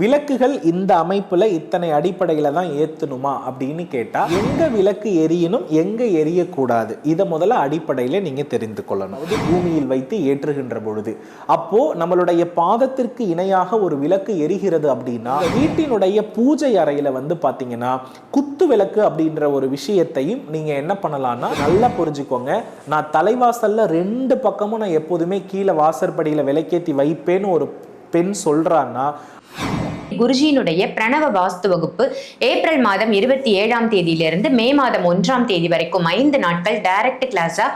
விளக்குகள் இந்த அமைப்புல இத்தனை அடிப்படையில தான் ஏத்தணுமா அப்படின்னு கேட்டா எங்க விளக்கு எரியணும் எங்க எரியக்கூடாது? இதை முதல்ல அடிப்படையில நீங்க தெரிந்து கொள்ளணும். அது பூமியில் வைத்து ஏற்றுகின்ற பொழுது. அப்போ நம்மளுடைய பாதத்திற்கு இணையாக ஒரு விளக்கு எரிகிறது அப்படின்னா வீட்டினுடைய பூஜை அறையில வந்து பாத்தீங்கன்னா குத்து விளக்கு அப்படின்ற ஒரு விஷயத்தையும் நீங்க என்ன பண்ணலாம்னா நல்லா புரிஞ்சுக்கோங்க. நான் தலைவாசல்ல ரெண்டு பக்கமும் நான் எப்போதுமே கீழே வாசற்படியில விளக்கேத்தி வைப்பேன்னு ஒரு பெண் சொல்றான்னா குருஜியினுடைய பிரணவ வாஸ்து வகுப்பு ஏப்ரல் மாதம் இருபத்தி ஏழாம் தேதியிலிருந்து மே மாதம் ஒன்றாம் தேதி வரைக்கும் ஐந்து நாட்கள் டைரக்ட் கிளாஸா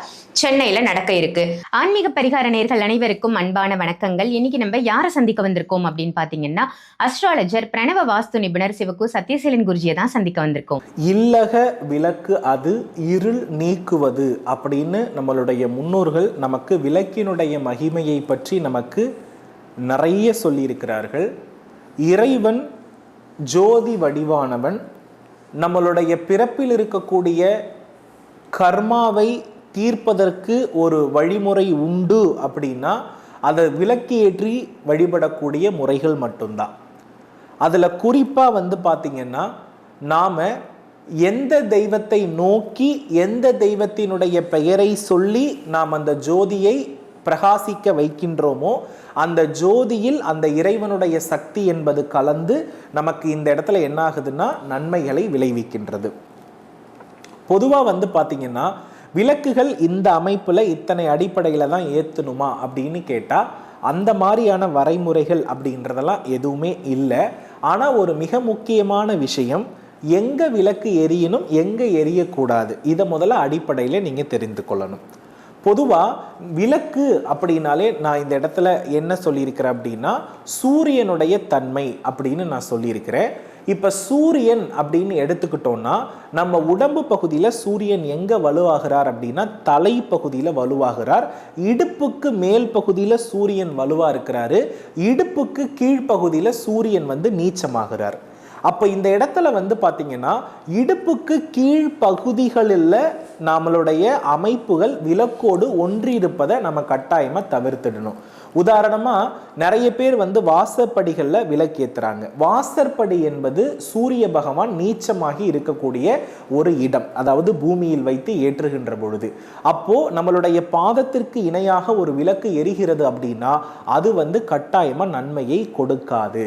சென்னையில நடக்க இருக்கு. ஆன்மீக பரிகார நேர்கள் அனைவருக்கும் அன்பான வணக்கங்கள். இன்னைக்கு நம்ம யாரை சந்திக்க வந்திருக்கோம் அப்படின்னு பாத்தீங்கன்னா அஸ்ட்ராலஜர் பிரணவ வாஸ்து நிபுணர் சிவகு சத்யசீலன் குருஜியை தான் சந்திக்க வந்திருக்கோம். இல்லக விளக்கு அது இருள் நீக்குவது அப்படின்னு நம்மளுடைய முன்னோர்கள் நமக்கு விளக்கினுடைய மகிமையை பற்றி நமக்கு நிறைய சொல்லியிருக்கிறார்கள். இறைவன் ஜோதி வடிவானவன். நம்மளுடைய பிறப்பில் இருக்கக்கூடிய கர்மாவை தீர்ப்பதற்கு ஒரு வழிமுறை உண்டு அப்படின்னா அதை விளக்கேற்றி வழிபடக்கூடிய முறைகள் மட்டும்தான். அதில் குறிப்பாக வந்து பார்த்திங்கன்னா நாம் எந்த தெய்வத்தை நோக்கி எந்த தெய்வத்தினுடைய பெயரை சொல்லி நாம் அந்த ஜோதியை பிரகாசிக்க வைக்கின்றோமோ அந்த ஜோதியில் அந்த இறைவனுடைய சக்தி என்பது கலந்து நமக்கு இந்த இடத்துல என்ன ஆகுதுன்னா நன்மைகளை விளைவிக்கின்றது. பொதுவாக வந்து பார்த்தீங்கன்னா விளக்குகள் இந்த அமைப்பில் இத்தனை அடிப்படையில் தான் ஏற்றணுமா அப்படின்னு கேட்டால் அந்த மாதிரியான வரைமுறைகள் அப்படின்றதெல்லாம் எதுவுமே இல்லை. ஆனால் ஒரு மிக முக்கியமான விஷயம் எங்கே விளக்கு எரியணும் எங்கே எரியக்கூடாது? இதை முதல்ல அடிப்படையில் நீங்கள் தெரிந்து கொள்ளணும். பொதுவாக விளக்கு அப்படின்னாலே நான் இந்த இடத்துல என்ன சொல்லியிருக்கிறேன் அப்படின்னா சூரியனுடைய தன்மை அப்படின்னு நான் சொல்லியிருக்கிறேன். இப்போ சூரியன் அப்படின்னு எடுத்துக்கிட்டோம்னா நம்ம உடம்பு பகுதியில் சூரியன் எங்கே வலுவாகிறார் அப்படின்னா தலை பகுதியில் வலுவாகிறார். இடுப்புக்கு மேல் பகுதியில் சூரியன் வலுவாக இருக்கிறாரு. இடுப்புக்கு கீழ்ப்பகுதியில் சூரியன் வந்து நீச்சமாகிறார். அப்போ இந்த இடத்துல வந்து பார்த்தீங்கன்னா இடுப்புக்கு கீழ் பகுதிகளில் நம்மளுடைய அமைப்புகள் விலக்கோடு ஒன்றி இருப்பதை நம்ம கட்டாயமாக தவிர்த்திடணும். உதாரணமாக நிறைய பேர் வந்து வாசற்படிகளில் விளக்கேற்றுறாங்க வாசற்படி என்பது சூரிய பகவான் நீச்சமாகி இருக்கக்கூடிய ஒரு இடம் அதாவது பூமியில் வைத்து ஏற்றுகின்ற பொழுது. அப்போது நம்மளுடைய பாதத்திற்கு இணையாக ஒரு விளக்கு எரிகிறது அப்படின்னா அது வந்து கட்டாயமாக நன்மையை கொடுக்காது.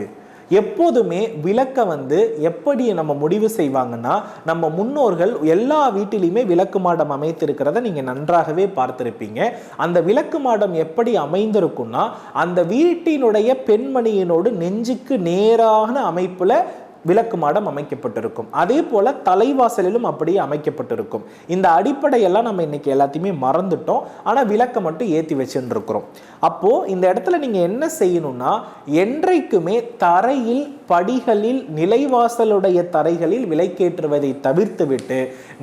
எப்போதுமே விளக்கை வந்து எப்படி நம்ம முடிவு செய்வாங்கன்னா நம்ம முன்னோர்கள் எல்லா வீட்டிலையுமே விளக்கு மாடம் அமைத்திருக்கிறத நீங்க நன்றாகவே பார்த்திருப்பீங்க. அந்த விளக்கு மாடம் எப்படி அமைந்திருக்கும்னா அந்த வீட்டினுடைய பெண்மணியினோடு நெஞ்சுக்கு நேரான அமைப்புல விளக்கு மாடம் அமைக்கப்பட்டிருக்கும். அதே போல தலைவாசலிலும் அப்படியே அமைக்கப்பட்டிருக்கும். இந்த அடிப்படையெல்லாம் நம்ம இன்னைக்கு எல்லாத்தையுமே மறந்துட்டோம். ஆனால் விளக்கை மட்டும் ஏற்றி வச்சுட்டு இருக்கிறோம் அப்போ இந்த இடத்துல நீங்க என்ன செய்யணும்னா என்றைக்குமே தரையில் படிகளில் நிலைவாசலுடைய தரைகளில் விலைக்கேற்றுவதை தவிர்த்துவிட்டு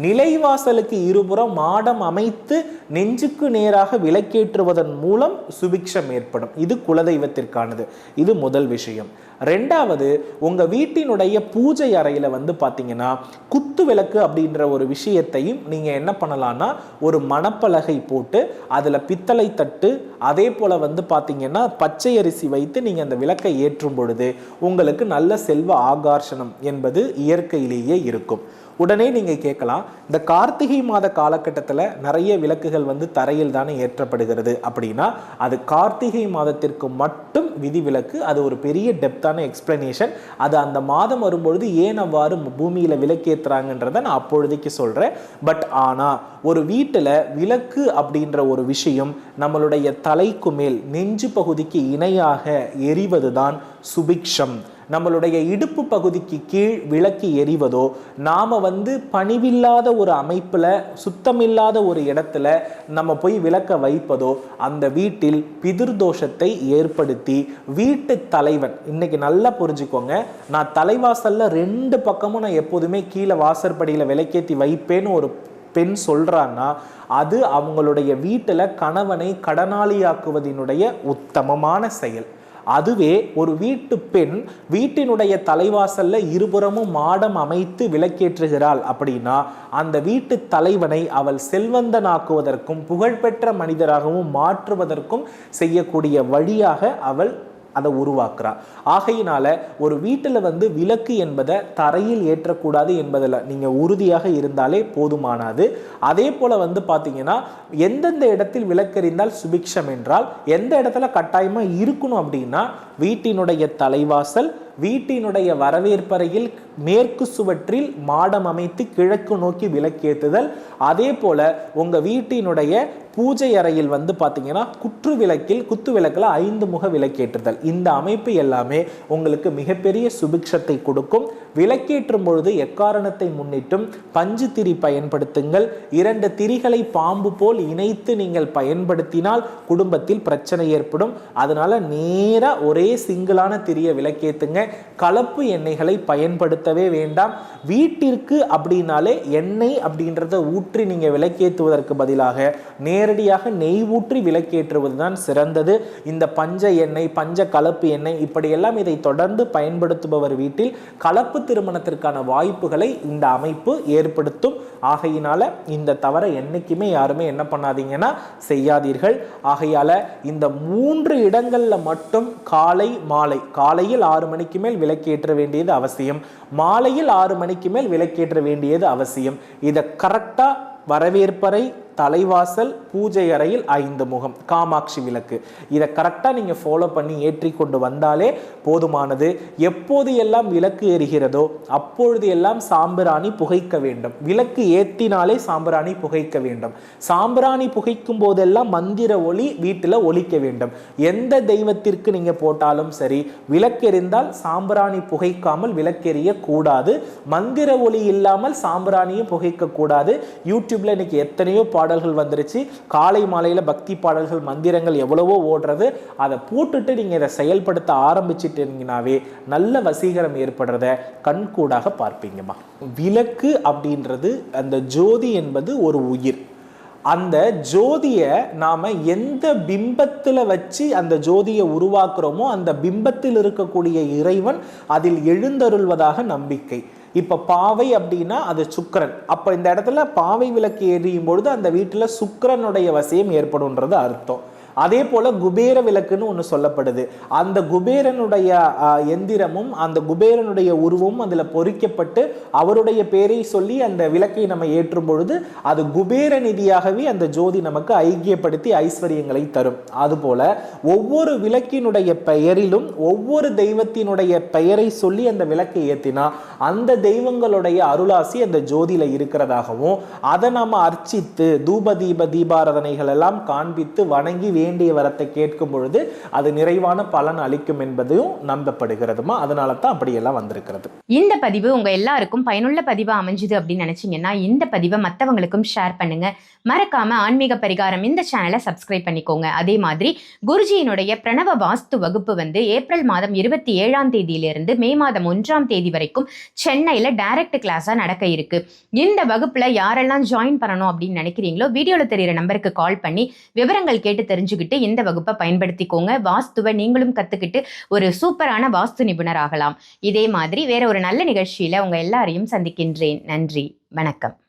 நிலைவாசலுக்கு இருபுறம் மாடம் அமைத்து நெஞ்சுக்கு நேராக விலைக்கேற்றுவதன் மூலம் சுபிக்ஷம் ஏற்படும். இது குலதெய்வத்திற்கானது. இது முதல் விஷயம். ரெண்டாவது உங்கள் வீட்டினுடைய பூஜை அறையில் வந்து பார்த்தீங்கன்னா குத்து விளக்கு அப்படின்ற ஒரு விஷயத்தையும் நீங்கள் என்ன பண்ணலாம்னா ஒரு மணப்பலகை போட்டு அதில் பித்தளை தட்டு அதே போல் வந்து பார்த்தீங்கன்னா பச்சை அரிசி வைத்து நீங்கள் அந்த விளக்கை ஏற்றும் பொழுது உங்களுக்கு நல்ல செல்வ ஆகர்ஷணம் என்பது இயற்கையிலேயே இருக்கும். உடனே நீங்கள் கேட்கலாம் இந்த கார்த்திகை மாத காலகட்டத்தில் நிறைய விளக்குகள் வந்து தரையில் தானே ஏற்றப்படுகிறது அப்படின்னா அது கார்த்திகை மாதத்திற்கு மட்டும் விதிவிலக்கு அது ஒரு பெரிய டெப்தான எக்ஸ்பிளனேஷன் அது அந்த மாதம் வரும்பொழுது ஏன் அவ்வாறு பூமியில விளக்கேற்றுறாங்கன்றத நான் அப்பொழுதைக்கு சொல்றேன். பட் ஆனா ஒரு வீட்டில் விளக்கு அப்படின்ற ஒரு விஷயம் நம்மளுடைய தலைக்கு மேல் நெஞ்சு பகுதிக்கு இணையாக எரிவதுதான் சுபிக்ஷம். நம்மளுடைய இடுப்பு பகுதிக்கு கீழ் விளக்கு எரிவதோ நாம் வந்து பணிவில்லாத ஒரு அமைப்பில் சுத்தமில்லாத ஒரு இடத்துல நம்ம போய் விளக்க வைப்பதோ அந்த வீட்டில் பிதிர்தோஷத்தை ஏற்படுத்தி வீட்டு தலைவன் இன்னைக்கு நல்லா புரிஞ்சுக்கோங்க நான் தலைவாசலில் ரெண்டு பக்கமும் நான் எப்போதுமே கீழே வாசற்படியில் விளக்கேத்தி வைப்பேன்னு ஒரு பெண் சொல்கிறான்னா அது அவங்களுடைய வீட்டில் கணவனை கடனாளியாக்குவதனுடைய உத்தமமான செயல். அதுவே ஒரு வீட்டு பெண் வீட்டினுடைய தலைவாசல்ல இருபுறமும் மாடம் அமைத்து விளக்கேற்றுகிறாள். அப்படின்னா அந்த வீட்டு தலைவனை அவள் செல்வந்தனாக்குவதற்கும் புகழ்பெற்ற மனிதராகவும் மாற்றுவதற்கும் செய்யக்கூடிய வழியாக அவள் அதை உருவாக்குறா. ஆகையினால ஒரு வீட்டில் வந்து விளக்கு என்பதை தரையில் ஏற்றக்கூடாது என்பதில் நீங்கள் உறுதியாக இருந்தாலே போதுமானது. அதே போல் வந்து பார்த்தீங்கன்னா எந்தெந்த இடத்தில் விளக்கெறிந்தால் சுபிக்ஷம் என்றால் எந்த இடத்துல கட்டாயமாக இருக்கணும் அப்படின்னா வீட்டினுடைய தலைவாசல் வீட்டினுடைய வரவேற்பறையில் மேற்கு சுவற்றில் மாடம் அமைத்து கிழக்கு நோக்கி விளக்கேற்றுதல் அதே போல உங்க வீட்டினுடைய பூஜை அறையில் வந்து பார்த்தீங்கன்னா குற்று விளக்கில் குத்து விளக்கில் ஐந்து முக விளக்கேற்றுதல். இந்த அமைப்பு எல்லாமே உங்களுக்கு மிகப்பெரிய சுபிக்ஷத்தை கொடுக்கும். விளக்கேற்றும் பொழுது எக்காரணத்தை முன்னிட்டும் பஞ்சு திரி பயன்படுத்துங்கள். இரண்டு திரிகளை பாம்பு போல் இணைத்து நீங்கள் பயன்படுத்தினால் குடும்பத்தில் பிரச்சனை ஏற்படும். அதனால நேராக ஒரே சிங்கிளான திரியை கலப்பு எண்ணெய்களை பயன்படுத்தவே வேண்டாம். வீட்டிற்கு அப்படின்னாலே எண்ணெய் அப்படின்றத ஊற்றி நீங்கள் விளக்கேற்றுவதற்கு பதிலாக நேரடியாக நெய் ஊற்றி விளக்கேற்றுவது தான் சிறந்தது. இந்த பஞ்ச எண்ணெய் பஞ்ச கலப்பு எண்ணெய் இப்படியெல்லாம் இதை தொடர்ந்து பயன்படுத்துபவர் வீட்டில் கலப்பு திருமணத்திற்கான வாய்ப்புகளை இந்த அமைப்பு ஏற்படுத்தும். ஆகையினால இந்த தவறை என்னைக்குமே யாருமே என்ன பண்ணாதீங்கன்னா செய்யாதீர்கள். ஆகையால இந்த மூன்று இடங்களில் மட்டும் காலை மாலை காலையில் ஆறு மணிக்கு மேல் விளக்கேற்ற வேண்டியது அவசியம். மாலையில் ஆறு மணிக்கு மேல் விளக்கேற்ற வேண்டியது அவசியம். இதை கரெக்டா வரவேற்பறை தலைவாசல் பூஜை அறையில் ஐந்து முகம் காமாட்சி விளக்கு. இதை கரெக்டாக நீங்கள் ஃபாலோ பண்ணி ஏற்றி கொண்டு வந்தாலே போதுமானது. எப்போது எல்லாம் விளக்கு எரிகிறதோ அப்பொழுது எல்லாம் சாம்பிராணி புகைக்க வேண்டும். விளக்கு ஏற்றினாலே சாம்பிராணி புகைக்க வேண்டும். சாம்பிராணி புகைக்கும் போதெல்லாம் மந்திர ஒளி வீட்டில் ஒழிக்க வேண்டும். எந்த தெய்வத்திற்கு நீங்கள் போட்டாலும் சரி விளக்கெறிந்தால் சாம்பிராணி புகைக்காமல் விளக்கெறிய கூடாது மந்திர ஒளி இல்லாமல் சாம்பிராணியும் புகைக்க கூடாது யூடியூப்ல இன்னைக்கு எத்தனையோ பாடல்கள் வந்துருச்சு. காலை மாலையில் பக்தி பாடல்கள் மந்திரங்கள் எவ்வளவோ ஓடுறது. அதை போட்டுட்டு நீங்கள் இதை செயல்படுத்த ஆரம்பிச்சிட்டீங்கனாவே நல்ல வசீகரம் ஏற்படுறத கண்கூடாக பார்ப்பீங்கம்மா. விளக்கு அப்படின்றது அந்த ஜோதி என்பது ஒரு உயிர். அந்த ஜோதியை நாம் எந்த பிம்பத்தில் வச்சு அந்த ஜோதியை உருவாக்குறோமோ அந்த பிம்பத்தில் இருக்கக்கூடிய இறைவன் அதில் எழுந்தருள்வதாக நம்பிக்கை. இப்போ பாவை அப்படின்னா அது சுக்கரன். அப்போ இந்த இடத்துல பாவை விளக்கு எரியும் பொழுது அந்த வீட்டில் சுக்கிரனுடைய வசியம் ஏற்படும்ன்றது அர்த்தம். அதே போல குபேர விளக்குன்னு ஒன்று சொல்லப்படுது. அந்த குபேரனுடைய எந்திரமும் அந்த குபேரனுடைய உருவமும் அதில் பொறிக்கப்பட்டு அவருடைய பேரை சொல்லி அந்த விளக்கை நம்ம ஏற்றும் பொழுது அது குபேர நிதியாகவே அந்த ஜோதி நமக்கு ஐக்கியப்படுத்தி ஐஸ்வர்யங்களை தரும். அதுபோல ஒவ்வொரு விளக்கினுடைய பெயரிலும் ஒவ்வொரு தெய்வத்தினுடைய பெயரை சொல்லி அந்த விளக்கை ஏற்றினா அந்த தெய்வங்களுடைய அருளாசி அந்த ஜோதியில் இருக்கிறதாகவும் அதை நம்ம அர்ச்சித்து தூப தீப தீபாராதனைகள் எல்லாம் காண்பித்து வணங்கி வேண்டிய வரத்தை கேட்கும் பொழுது அது நிறைவான பலன் அளிக்கும் என்பதையும் நம்பப்படுகிறதுமா? அதனால தான் அப்படியெல்லாம் வந்திருக்கிறது. இந்த பதிவு உங்க எல்லாருக்கும் பயனுள்ள பதிவா அமைஞ்சுது அப்படின்னு நினைச்சீங்கன்னா இந்த பதிவை மற்றவங்களுக்கும் ஷேர் பண்ணுங்க. மறக்காம ஆன்மீக பரிகாரம் இந்த சேனலை சப்ஸ்கிரைப் பண்ணிக்கோங்க. அதே மாதிரி குருஜியினுடைய பிரணவ வாஸ்து வகுப்பு வந்து ஏப்ரல் மாதம் இருபத்தி ஏழாம் தேதியிலிருந்து மே மாதம் ஒன்றாம் தேதி வரைக்கும் சென்னையில் டைரக்ட் கிளாஸாக நடக்க இருக்கு. இந்த வகுப்பில் யாரெல்லாம் ஜாயின் பண்ணணும் அப்படின்னு நினைக்கிறீங்களோ வீடியோவில் தெரிகிற நம்பருக்கு கால் பண்ணி விவரங்கள் கேட்டு தெரிஞ்சு தெரிஞ்சுக்கிட்டு இந்த வகுப்பை பயன்படுத்திக்கோங்க. வாஸ்துவை நீங்களும் கத்துக்கிட்டு ஒரு சூப்பரான வாஸ்து நிபுணர் ஆகலாம் இதே மாதிரி வேற ஒரு நல்ல நிகழ்ச்சியில உங்கள் எல்லாரையும் சந்திக்கின்றேன். நன்றி. வணக்கம்.